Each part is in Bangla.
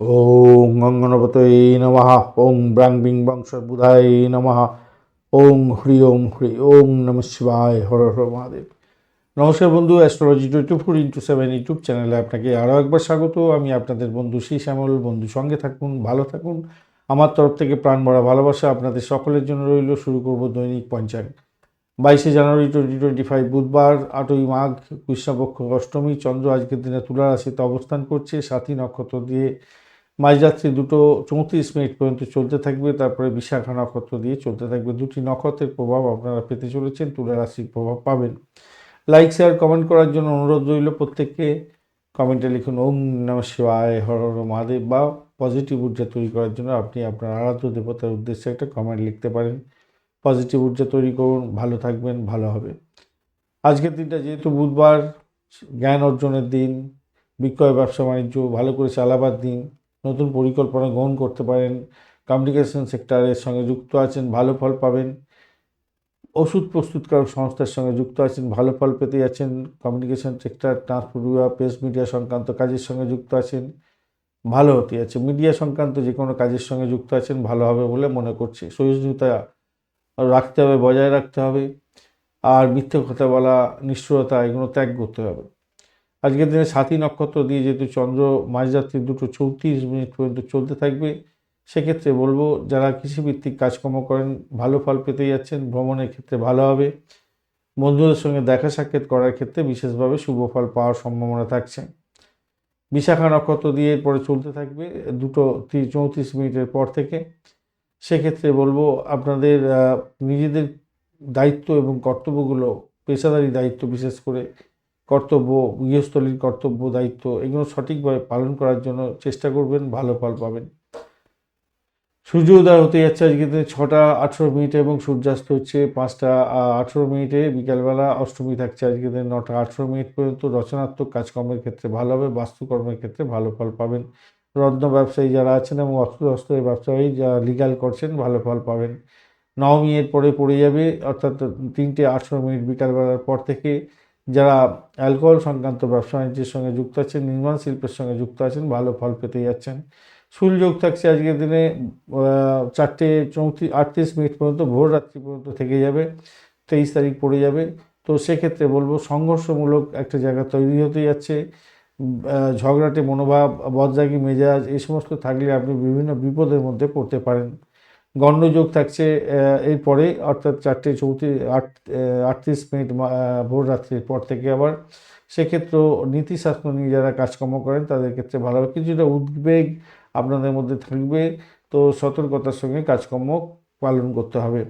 ওং অঙ্গনপতয়ে নমঃ। ওং ব্রাং বিং বং বুধায় নমঃ। ওং হরি ওম হরি ওং নম শিবায় হর হর মহাদেব। নমস্কার বন্ধু astrology twenty four into seven YouTube চ্যানেলে আপনাকে আরও একবার স্বাগত। আমি আপনাদের বন্ধু শ্রী শ্যামল। বন্ধু সঙ্গে থাকুন, ভালো থাকুন। আমার তরফ থেকে প্রাণ ভরা ভালোবাসা আপনাদের সকলের জন্য রইল। শুরু করব দৈনিক পঞ্চাঙ্গ। বাইশে জানুয়ারি টোয়েন্টি টোয়েন্টি ফাইভ বুধবার, আটই মাঘ, কৃষ্ণপক্ষ অষ্টমী। চন্দ্র আজকের দিনে তুলা রাশিতে অবস্থান করছে। সাথী নক্ষত্র দিয়ে মাঝরাত্রি দুটো চৌত্রিশ মিনিট পর্যন্ত চলতে থাকবে, তারপরে বিশাখা নক্ষত্র দিয়ে চলতে থাকবে। দুটি নক্ষত্রের প্রভাব আপনারা পেতে চলেছেন তুলা রাশির প্রভাব পাবেন। লাইক শেয়ার কমেন্ট করার জন্য অনুরোধ রইল প্রত্যেককে। কমেন্টে লিখুন, ওম নম শিবায়, হর হর মহাদেব বা পজিটিভ ঊর্জা তৈরি করার জন্য আপনি আপনার আরাধ্য দেবতার উদ্দেশ্যে একটা কমেন্ট লিখতে পারেন। পজিটিভ ঊর্জা তৈরি করুন, ভালো থাকবেন, ভালো হবে। আজকের দিনটা যেহেতু বুধবার, জ্ঞান অর্জনের দিন, বিক্রয় ব্যবসা বাণিজ্য, ভালো করে চালাবার দিন নতুন পরিকল্পনা গ্রহণ করতে পারেন। কমিউনিকেশন সেক্টরের সঙ্গে যুক্ত আছেন, ভালো ফল পাবেন। ওষুধ প্রস্তুতকারক সংস্থার সঙ্গে যুক্ত আছেন, ভালো ফল পেতে যাচ্ছেন। কমিউনিকেশন সেক্টর ট্রান্সপোর্ট বিভাগ প্রেস মিডিয়া সংক্রান্ত কাজের সঙ্গে যুক্ত আছেন, ভালো হতে যাচ্ছে। মিডিয়া সংক্রান্ত যে কোনো কাজের সঙ্গে যুক্ত আছেন, ভালো হবে বলে মনে করছি। সহিষ্ণুতা রাখতে হবে, বজায় রাখতে হবে। আর মিথ্যে কথা বলা, নিষ্ঠুরতা, এগুলো ত্যাগ করতে হবে। আজকের দিনে সাথী নক্ষত্র দিয়ে যেহেতু চন্দ্র মাঝরাত্রি দুটো চৌত্রিশ মিনিট পর্যন্ত চলতে থাকবে, সেক্ষেত্রে বলব যারা কৃষিভিত্তিক কাজকর্ম করেন, ভালো ফল পেতে যাচ্ছেন, ভ্রমণের ক্ষেত্রে ভালো হবে। বন্ধুদের সঙ্গে দেখা সাক্ষাৎ করার ক্ষেত্রে বিশেষভাবে শুভ ফল পাওয়ার সম্ভাবনা থাকছে। বিশাখা নক্ষত্র দিয়ে পরে চলতে থাকবে দুটো চৌত্রিশ মিনিটের পর থেকে। সেক্ষেত্রে বলব আপনাদের নিজেদের দায়িত্ব এবং কর্তব্যগুলো, পেশাদারি দায়িত্ব বিশেষ করে কর্তব্য, গৃহস্থলীর কর্তব্য, দায়িত্ব, এগুলো সঠিকভাবে পালন করার জন্য চেষ্টা করবেন, ভালো ফল পাবেন। সূর্য উদয় হতে যাচ্ছে আজকে ছটা আঠেরো মিনিটে এবং সূর্যাস্ত হচ্ছে পাঁচটা আঠেরো মিনিটে। বিকালবেলা অষ্টমী থাকছে আজকে দিনে নটা আঠেরো মিনিট পর্যন্ত। রচনাত্মক কাজকর্মের ক্ষেত্রে ভালো হবে, বাস্তুকর্মের ক্ষেত্রে ভালো ফল পাবেন। রত্ন ব্যবসায়ী যারা আছেন এবং অস্ত্র অস্ত্রের ব্যবসায়ী যারা লিগাল করছেন, ভালো ফল পাবেন। নবমী এর পরে পড়ে যাবে, অর্থাৎ তিনটে আঠেরো মিনিট বিকালবেলার পর থেকে যারা অ্যালকোহল সংক্রান্ত ব্যবসা বাণিজ্যের সঙ্গে যুক্ত আছেন, নির্মাণ শিল্পের সঙ্গে যুক্ত আছেন, ভালো ফল পেতে যাচ্ছেন। সুযোগ থাকছে আজকের দিনে চারটে চৌত্রিশ আটত্রিশ মিনিট পর্যন্ত, ভোর রাত্রি পর্যন্ত থেকে যাবে, তেইশ তারিখ পড়ে যাবে। তো সেক্ষেত্রে বলব, সংঘর্ষমূলক একটা জায়গা তৈরি হতে যাচ্ছে। ঝগড়াটে মনোভাব বদজাগি মেজাজ এই সমস্ত থাকলে আপনি বিভিন্ন বিপদের মধ্যে পড়তে পারেন। গণ্ডযোগ থাকছে এরপরে অর্থাৎ চারটে চৌত্রিশ, আট আটত্রিশ মিনিট ভোর রাত্রির পর থেকে আবার সেক্ষেত্রেও নীতিশাস্ত্র নিয়ে যারা কাজকর্ম করেন তাদের ক্ষেত্রে ভালো কিছুটা উদ্বেগ আপনাদের মধ্যে থাকবে, তো সতর্কতার সঙ্গে কাজকর্ম পালন করতে হবে।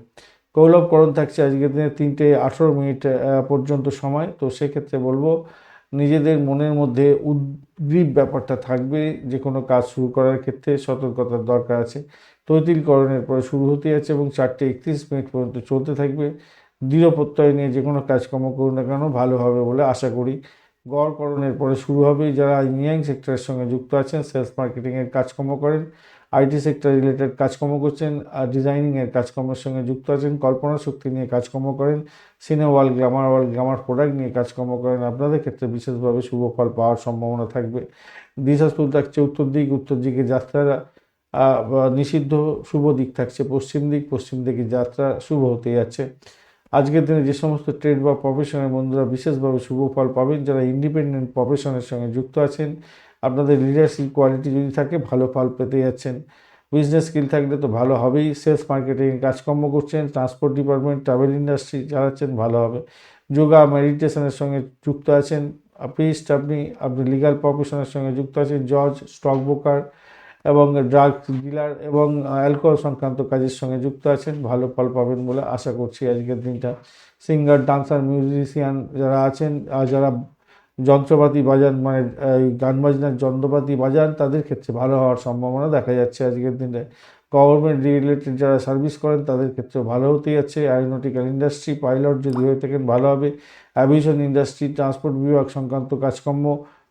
কৌলভকরণ থাকছে আজকের দিনে তিনটে আঠেরো মিনিট পর্যন্ত সময়, তো সেক্ষেত্রে বলব নিজেদের মনের মধ্যে উদ্গ্রীব ব্যাপারটা থাকবে যে কোনো কাজ শুরু করার ক্ষেত্রে সতর্কতার দরকার আছে। তৈতিলকরণের পরে শুরু হতে যাচ্ছে এবং চারটে একত্রিশ মিনিট পর্যন্ত চলতে থাকবে। দৃঢ় প্রত্যয় নিয়ে যে কোনো কাজকর্ম করুন না কেন, ভালো হবে বলে আশা করি। গড়করণের পরে শুরু হবে। যারা ইঞ্জিনিয়ারিং সেক্টরের সঙ্গে যুক্ত আছেন সেলস মার্কেটিংয়ের কাজকর্ম করেন আইটি সেক্টর রিলেটেড কাজকর্ম করছেন, আর ডিজাইনিংয়ের কাজকর্মের সঙ্গে যুক্ত আছেন, কল্পনা শক্তি নিয়ে কাজকর্ম করেন cinema world glamour world glamour product নিয়ে কাজকর্ম করেন, আপনাদের ক্ষেত্রে বিশেষভাবে শুভ ফল পাওয়ার সম্ভাবনা থাকবে। দিশাস্তুল থাকছে উত্তর দিক উত্তর দিকে যাত্রা নিষিদ্ধ শুভ দিক থাকছে, পশ্চিম দিক, পশ্চিম দিকে যাত্রা শুভ হতে যাচ্ছে। আজকের দিনে যে সমস্ত ট্রেড বা প্রফেশনের বন্ধুরা বিশেষভাবে শুভ ফল পাবেন, যারা ইন্ডিপেন্ডেন্ট প্রফেশনের সঙ্গে যুক্ত আছেন, আপনাদের লিডারশিপ কোয়ালিটি যদি থাকে, ভালো ফল পেতে যাচ্ছেন। বিজনেস স্কিল থাকলে তো ভালো হবেই সেলস মার্কেটিং কাজকর্ম করছেন ট্রান্সপোর্ট ডিপার্টমেন্ট ট্রাভেল ইন্ডাস্ট্রি চালাচ্ছেন, ভালো হবে। যোগা মেডিটেশনের সঙ্গে যুক্ত আছেন প্রিস্ট আপনি আপনি লিগাল প্রফেশনের সঙ্গে যুক্ত আছেন, জজ স্টক ব্রোকার এবং ড্রাগস ডিলার এবং অ্যালকোহল সংক্রান্ত কাজের সঙ্গে যুক্ত আছেন, ভালো ফল পাবেন বলে আশা করছি আজকের দিনটা। সিঙ্গার ডান্সার মিউজিশিয়ান যারা আছেন, আর যারা যন্ত্রপাতি বাজান মানে গান বাজনার যন্ত্রপাতি বাজান, তাদের ক্ষেত্রে ভালো হওয়ার সম্ভাবনা দেখা যাচ্ছে আজকের দিনে। গভর্নমেন্ট রিলেটেড যারা সার্ভিস করেন, তাদের ক্ষেত্রে ভালো হতেই যাচ্ছে। অ্যারোনটিক্যাল ইন্ডাস্ট্রি পাইলট যদি হয়ে থাকেন, ভালো হবে। অ্যাভিয়েশন ইন্ডাস্ট্রি ট্রান্সপোর্ট বিভাগ সংক্রান্ত কাজকর্ম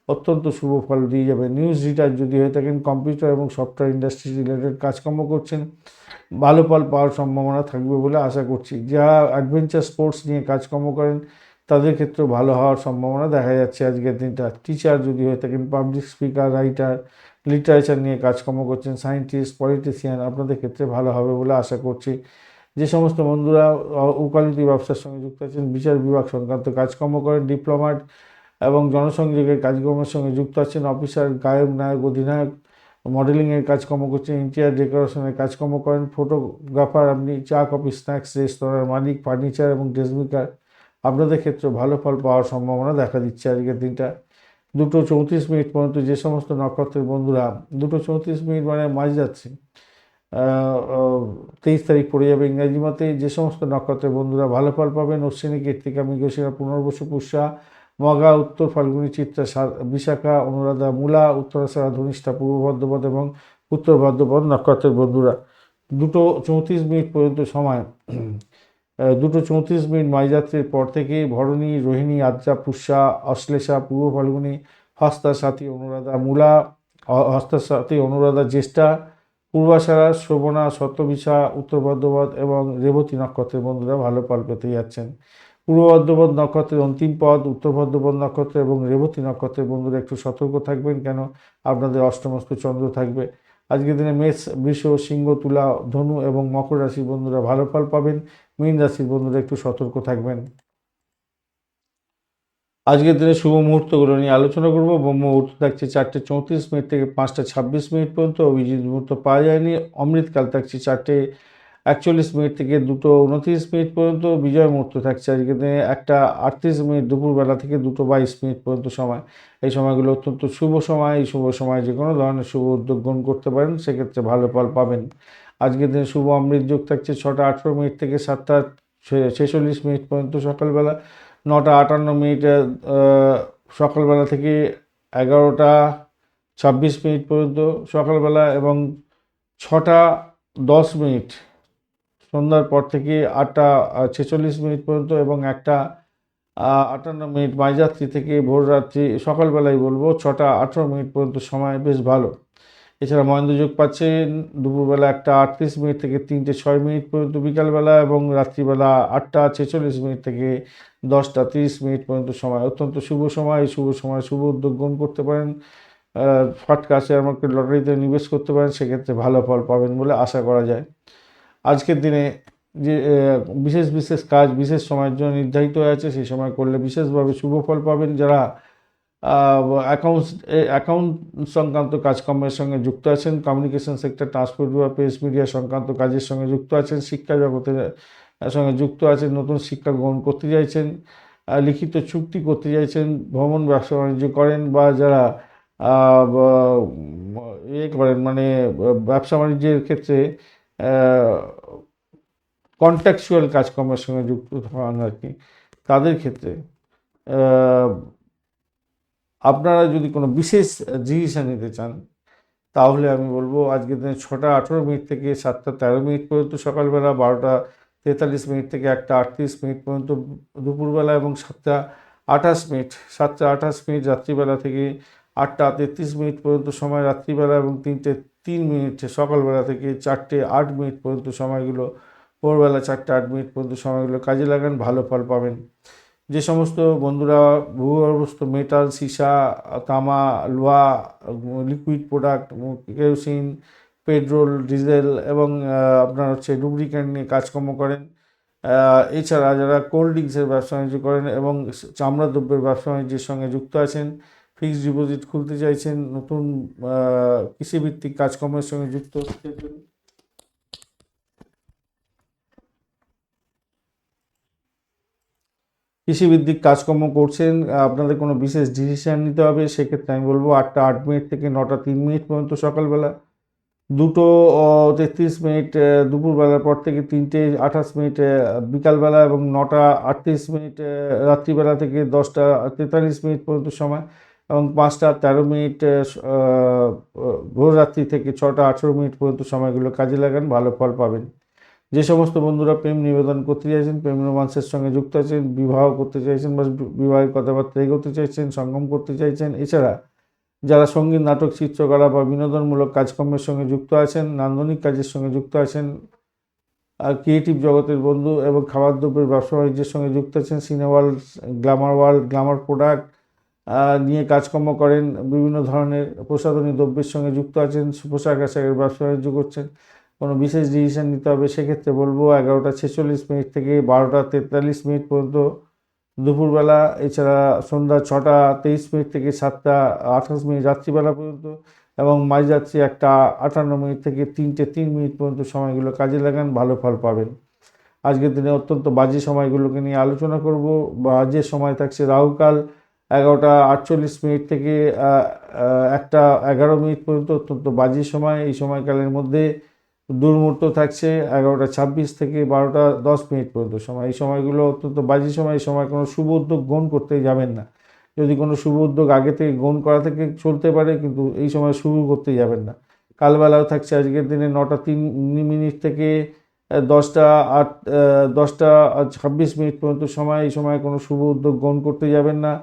অত্যন্ত শুভ ফল দিয়ে যাবে। নিউজ রিডার যদি হয়ে থাকেন কম্পিউটার এবং সফটওয়্যার ইন্ডাস্ট্রি রিলেটেড কাজকর্ম করছেন, ভালো ফল পাওয়ার সম্ভাবনা থাকবে বলে আশা করছি। যারা অ্যাডভেঞ্চার স্পোর্টস নিয়ে কাজকর্ম করেন, তাদের ক্ষেত্রেও ভালো হওয়ার সম্ভাবনা দেখা যাচ্ছে আজকের দিনটা। টিচার যদি হয়ে থাকেন পাবলিক স্পিকার রাইটার লিটারেচার নিয়ে কাজকর্ম করছেন সায়েন্টিস্ট পলিটিশিয়ান আপনাদের ক্ষেত্রে ভালো হবে বলে আশা করছি। যে সমস্ত বন্ধুরা উকালতি ব্যবসার সঙ্গে যুক্ত আছেন, বিচার বিভাগ সংক্রান্ত কাজকর্ম করেন ডিপ্লোমাট এবং জনসংযোগের কাজকর্মের সঙ্গে যুক্ত আছেন অফিসার, গায়ক, নায়ক, অধিনায়ক, মডেলিংয়ের কাজকর্ম করছেন, ইন্টেরিয়ার ডেকোরেশনের কাজকর্ম করেন, ফটোগ্রাফার আপনি চা, কফি, স্ন্যাক্স, রেস্তোরাঁর মালিক, ফার্নিচার এবং ড্রেসমেকার আপনাদের ক্ষেত্রে ভালো ফল পাওয়ার সম্ভাবনা দেখা দিচ্ছে আজকের দিনটা। দুটো চৌত্রিশ মিনিট পর্যন্ত যে সমস্ত নক্ষত্রের বন্ধুরা, দুটো চৌত্রিশ মিনিট মানে মাঝ যাচ্ছে। তেইশ তারিখ পড়ে যাবে ইংরাজি মতে। যে সমস্ত নক্ষত্রের বন্ধুরা ভালো ফল পাবেন, অশ্বিনী, কীর্তিকা, মৃগশিরা, পুনর্বসু, পুষ্যা মগা, উত্তর ফাল্গুনী, চিত্রা বিশাখা, অনুরাধা, মূলা উত্তরাশারা ধনিষ্ঠা, পূর্ব ভদ্রপদ এবং উত্তর ভদ্রপদ নক্ষত্রের বন্ধুরা। দুটো চৌত্রিশ মিনিট পর্যন্ত সময়। দুটো চৌত্রিশ মিনিট মাইযাত্রীর পর থেকে ভরণী, রোহিণী, আদ্রা, পুষ্যা, অশ্লেষা, পূর্ব ফাল্গুনি হস্তা সাথী অনুরাধা, মূলা হস্তার সাথী অনুরাধা, জ্যেষ্ঠা, পূর্বাশারা, শোভনা সত্যবিশা উত্তর বর্ধমান এবং রেবতী নক্ষত্রের বন্ধুরা ভালো ফল পেতে যাচ্ছেন। পূর্ব বর্ধমান নক্ষত্রের অন্তিম পদ, উত্তর বর্ধমান নক্ষত্র এবং রেবতী নক্ষত্রের বন্ধুরা একটু সতর্ক থাকবেন কেন? আপনাদের অষ্টমস্ত চন্দ্র থাকবে। আজকের দিনে মেষ, বৃষ, সিংহ, তুলা, ধনু এবং মকর রাশির বন্ধুরা ভালো ফল পাবেন। মীন রাশির বন্ধুরা একটু সতর্ক থাকবেন। আজকের দিনে শুভ মুহূর্তগুলো নিয়ে আলোচনা করব। মুহূর্ত থাকছে চারটে চৌত্রিশ মিনিট থেকে পাঁচটা ছাব্বিশ মিনিট পর্যন্ত। অভিজিৎ মুহূর্ত পাওয়া যায়নি। অমৃতকাল থাকছে চারটে একচল্লিশ মিনিট থেকে দুটো উনত্রিশ মিনিট পর্যন্ত বিজয় মুহূর্ত থাকছে। আজকে দিনে একটা আটত্রিশ মিনিট দুপুরবেলা থেকে দুটো বাইশ মিনিট পর্যন্ত সময়। এই সময়গুলো অত্যন্ত শুভ সময়। এই শুভ সময় যে কোনো ধরনের শুভ উদ্যোগ গ্রহণ করতে পারেন, সেক্ষেত্রে ভালো ফল পাবেন। আজকের দিনে শুভ অমৃত যোগ থাকছে ছটা আঠেরো মিনিট থেকে সাতটা ছেচল্লিশ মিনিট পর্যন্ত সকালবেলা, নটা আটান্ন মিনিট সকালবেলা থেকে এগারোটা ছাব্বিশ মিনিট পর্যন্ত সকালবেলা এবং ছটা দশ মিনিট সন্ধ্যার পর থেকে আটটা ছেচল্লিশ মিনিট পর্যন্ত এবং একটা আটান্ন মিনিট মাঝরাত্রি থেকে ভোর রাত্রি সকালবেলায় বলব, ছটা, আঠেরো মিনিট পর্যন্ত সময় বেশ ভালো। এছাড়া মহেন্দ্র যোগ পাচ্ছেন, দুপুরবেলা একটা আটত্রিশ মিনিট থেকে তিনটে, ছয় মিনিট পর্যন্ত বিকালবেলা এবং রাত্রিবেলা আটটা, ছেচল্লিশ মিনিট থেকে দশটা, তিরিশ মিনিট পর্যন্ত সময়। অত্যন্ত শুভ সময় এই শুভ সময়, শুভ উদ্যোগ গ্রহণ করতে পারেন ফাটকা শেয়ার মার্কেট লটারিতে নিবেশ করতে পারেন, সেক্ষেত্রে ভালো ফল পাবেন বলে আশা করা যায়। আজকের দিনে যে বিশেষ বিশেষ কাজ, বিশেষ সময়ের জন্য নির্ধারিত হয়ে আছে, সেই সময় করলে বিশেষভাবে শুভ ফল পাবেন যারা অ্যাকাউন্টস অ্যাকাউন্ট সংক্রান্ত কাজকর্মের সঙ্গে যুক্ত আছেন কমিউনিকেশন সেক্টর ট্রান্সপোর্ট বা প্রেস মিডিয়া সংক্রান্ত কাজের সঙ্গে যুক্ত আছেন, শিক্ষা জগতের সঙ্গে যুক্ত আছেন, নতুন শিক্ষা গ্রহণ করতে চাইছেন লিখিত চুক্তি করতে চাইছেন, ভ্রমণ ব্যবসা বাণিজ্য করেন বা যারা ইয়ে করেন মানে ব্যবসা বাণিজ্যের ক্ষেত্রে কন্ট্যাকচুয়াল কাজকর্মের সঙ্গে যুক্ত হন আর কি। তাদের ক্ষেত্রে আপনারা যদি কোনো বিশেষ ডিসিশন নিতে চান, তাহলে আমি বলব আজকের দিনে ছটা আঠেরো মিনিট থেকে সাতটা তেরো মিনিট পর্যন্ত সকালবেলা, বারোটা তেতাল্লিশ মিনিট থেকে একটা আটত্রিশ মিনিট পর্যন্ত দুপুরবেলা এবং সাতটা আঠাশ মিনিট, সাতটা আঠাশ মিনিট রাত্রিবেলা থেকে আটটা তেত্রিশ মিনিট পর্যন্ত সময় রাত্রিবেলা এবং তিনটে তিন মিনিট সকালবেলা থেকে চারটে আট মিনিট পর্যন্ত সময়গুলো, ভোরবেলা চারটে আট মিনিট পর্যন্ত সময়গুলো কাজে লাগান, ভালো ফল পাবেন। যে সমস্ত বন্ধুরা, ভূগর্ভস্থ মেটাল সীসা, তামা, লোহা liquid product kerosene petrol diesel এবং আপনার হচ্ছে লুব্রিক্যান্ট নিয়ে কাজকর্ম করেন। এছাড়া যারা কোল্ড ড্রিঙ্কসের ব্যবসা বাণিজ্য করেন এবং চামড়া দ্রব্যের ব্যবসা বাণিজ্যের সঙ্গে যুক্ত আছেন ফিক্সড ডিপোজিট খুলতে চাইছেন, নতুন কৃষিভিত্তিক কাজকর্মের সঙ্গে যুক্ত হতে কৃষিভিত্তিক কাজকর্ম করছেন, আপনাদের কোনো বিশেষ ডিসিশান নিতে হবে? সেক্ষেত্রে আমি বলব, আটটা আট মিনিট থেকে নটা তিন মিনিট পর্যন্ত সকালবেলা, দুটো তেত্রিশ মিনিট দুপুরবেলার পর থেকে তিনটে আঠাশ মিনিট বিকালবেলা এবং নটা আটত্রিশ মিনিট রাত্রিবেলা থেকে দশটা তেতাল্লিশ মিনিট পর্যন্ত সময় এবং পাঁচটা তেরো মিনিট আহ, স- আহ, ভোর রাত্রি থেকে ছটা আঠেরো মিনিট পর্যন্ত সময়গুলো কাজে লাগান ভালো ফল পাবেন। যে সমস্ত বন্ধুরা প্রেম নিবেদন করতে চাইছেন প্রেম রোমান্সের সঙ্গে যুক্ত আছেন বিবাহ করতে চাইছেন বা বিবাহের কথাবার্তা এগোতে চাইছেন সঙ্গম করতে চাইছেন এছাড়া যারা সংগীত নাটক চিত্রকলা বা বিনোদনমূলক কাজকর্মের সঙ্গে যুক্ত আছেন নান্দনিক কাজের সঙ্গে যুক্ত আছেন আর ক্রিয়েটিভ জগতের বন্ধু এবং খাবার দ্রব্যের ব্যবসা বাণিজ্যের সঙ্গে যুক্ত আছেন cine world glamour world glamour product নিয়ে কাজকর্ম করেন, বিভিন্ন ধরনের প্রসাধনী দ্রব্যের সঙ্গে যুক্ত আছেন পোশাক আশাকের ব্যবসা বাণিজ্য করছেন। কোনো বিশেষ ডিসিশন নিতে হবে, সেক্ষেত্রে বলব এগারোটা ছেচল্লিশ মিনিট থেকে বারোটা তেতাল্লিশ মিনিট পর্যন্ত দুপুরবেলা, এছাড়া সন্ধ্যা ছটা তেইশ মিনিট থেকে সাতটা আঠাশ মিনিট, রাত্রিবেলা পর্যন্ত এবং মাঝরাত্রি একটা আটান্ন মিনিট থেকে তিনটে তিন মিনিট পর্যন্ত সময়গুলো কাজে লাগান, ভালো ফল পাবেন। আজকের দিনে অত্যন্ত বাজে সময়গুলোকে নিয়ে আলোচনা করব। বাজে সময় থাকছে রাহুকাল এগারোটা আটচল্লিশ মিনিট থেকে একটা এগারো মিনিট পর্যন্ত অত্যন্ত বাজে সময়। এই সময়কালের মধ্যে দুর্মূর্ত থাকছে এগারোটা ছাব্বিশ থেকে বারোটা দশ মিনিট পর্যন্ত সময়। এই সময়গুলো অত্যন্ত বাজে সময়। এই সময় কোনো শুভ উদ্যোগ গ্রহণ করতে যাবেন না। যদি কোনো শুভ উদ্যোগ আগে থেকে গ্রহণ করা থেকে চলতে পারে, কিন্তু এই সময় শুরু করতে যাবেন না। কালবেলাও থাকছে আজকের দিনে নটা তিন মিনিট থেকে দশটা আট দশটা ছাব্বিশ মিনিট পর্যন্ত সময়। এই সময় কোনো শুভ উদ্যোগ গ্রহণ করতে যাবেন না।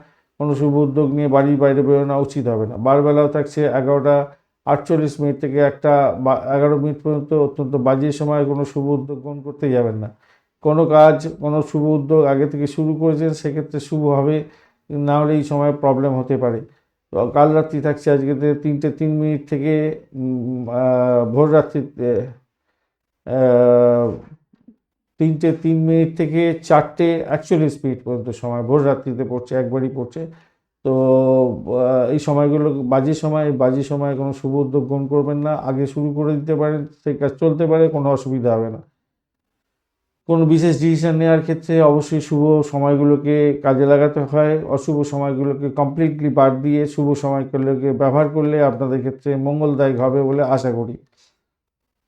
কোনো শুভ উদ্যোগ নিয়ে বাড়ির বাইরে বেরোনো উচিত হবে না। বারবেলাও থাকছে এগারোটা আটচল্লিশ মিনিট থেকে একটা বা এগারো মিনিট পর্যন্ত অত্যন্ত বাজে সময় কোনো শুভ উদ্যোগ গ্রহণ করতে যাবেন না। কোনো কাজ কোনো শুভ উদ্যোগ আগে থেকে শুরু করেছেন সেক্ষেত্রে শুভ হবে না হলে এই সময় প্রবলেম হতে পারে। কাল রাত্রি থাকছে আজকে তিনটে তিন মিনিট থেকে ভোর রাত্রিতে আহ, তিনটে, তিন মিনিট থেকে চারটে একচল্লিশ মিনিট পর্যন্ত সময়। ভোর রাত্রিতে পড়ছে, একবারই পড়ছে। তো এই সময়গুলো বাজে সময় বাজে সময় কোনো শুভ উদ্যোগ গ্রহণ করবেন না। আগে শুরু করে দিতে পারেন সেই কাজ চলতে পারে, কোনো অসুবিধা হবে না। কোনো বিশেষ ডিসিশন নেওয়ার ক্ষেত্রে অবশ্যই শুভ সময়গুলোকে কাজে লাগাতে হয়। অশুভ সময়গুলোকে কমপ্লিটলি বাদ দিয়ে শুভ সময়গুলোকে ব্যবহার করলে আপনাদের ক্ষেত্রে মঙ্গলদায়ক হবে বলে আশা করি।